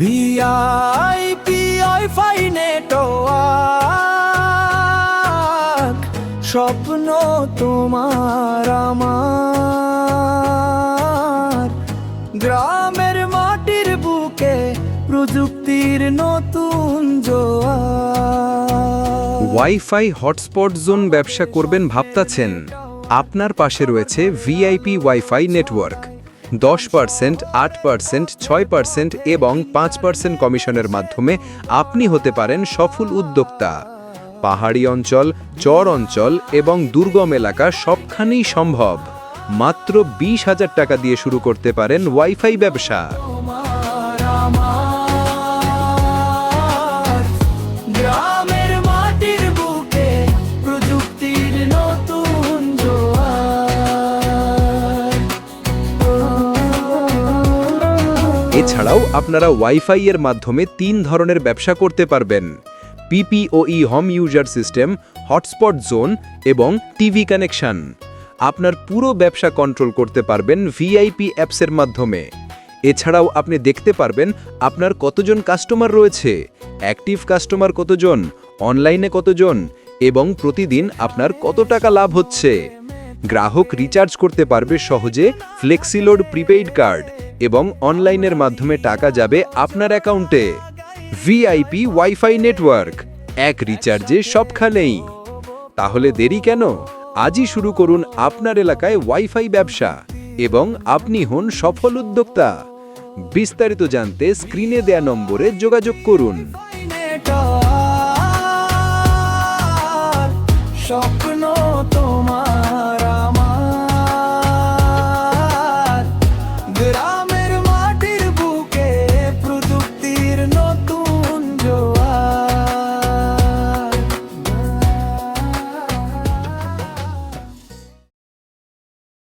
VIP wifi network স্বপ্ন তোমার আমার গ্রামের মাটির বুকে প্রযুক্তির নতুন জোয়ার ওয়াইফাই হটস্পট জোন ব্যবসা করবেন ভাবতাছেন। আপনার পাশে রয়েছে ভিআইপি ওয়াইফাই নেটওয়ার্ক দশ পার্সেন্ট আট পার্সেন্ট ছয় পার্সেন্ট এবং পাঁচ পার্সেন্ট কমিশনের মাধ্যমে আপনি হতে পারেন সফল উদ্যোক্তা। পাহাড়ি অঞ্চল, চর অঞ্চল এবং দুর্গম এলাকা সবখানেই সম্ভব। মাত্র বিশ হাজার টাকা দিয়ে শুরু করতে পারেন ওয়াইফাই ব্যবসা। এছাড়াও আপনারা ওয়াইফাই এর মাধ্যমে তিন ধরনের ব্যবসা করতে পারবেন। PPOE home user system hotspot zone এবং টিভি কানেকশন আপনার পুরো ব্যবসা কন্ট্রোল করতে পারবেন ভিআইপি অ্যাপসের মাধ্যমে। এছাড়াও আপনি দেখতে পারবেন আপনার কতজন কাস্টমার রয়েছে অ্যাক্টিভ কাস্টমার কতজন অনলাইনে কতজন এবং প্রতিদিন আপনার কত টাকা লাভ হচ্ছে। গ্রাহক রিচার্জ করতে পারবে সহজে ফ্লেক্সিলোড প্রিপেইড কার্ড এবং অনলাইনের মাধ্যমে টাকা যাবে আপনার অ্যাকাউন্টে। ভিআইপি ওয়াইফাই নেটওয়ার্ক এক রিচার্জে সবখানেই। তাহলে দেরি কেন? আজই শুরু করুন আপনার এলাকায় ওয়াইফাই ব্যবসা এবং আপনি হন সফল উদ্যোক্তা। বিস্তারিত জানতে স্ক্রিনে দেয়া নম্বরে যোগাযোগ করুন।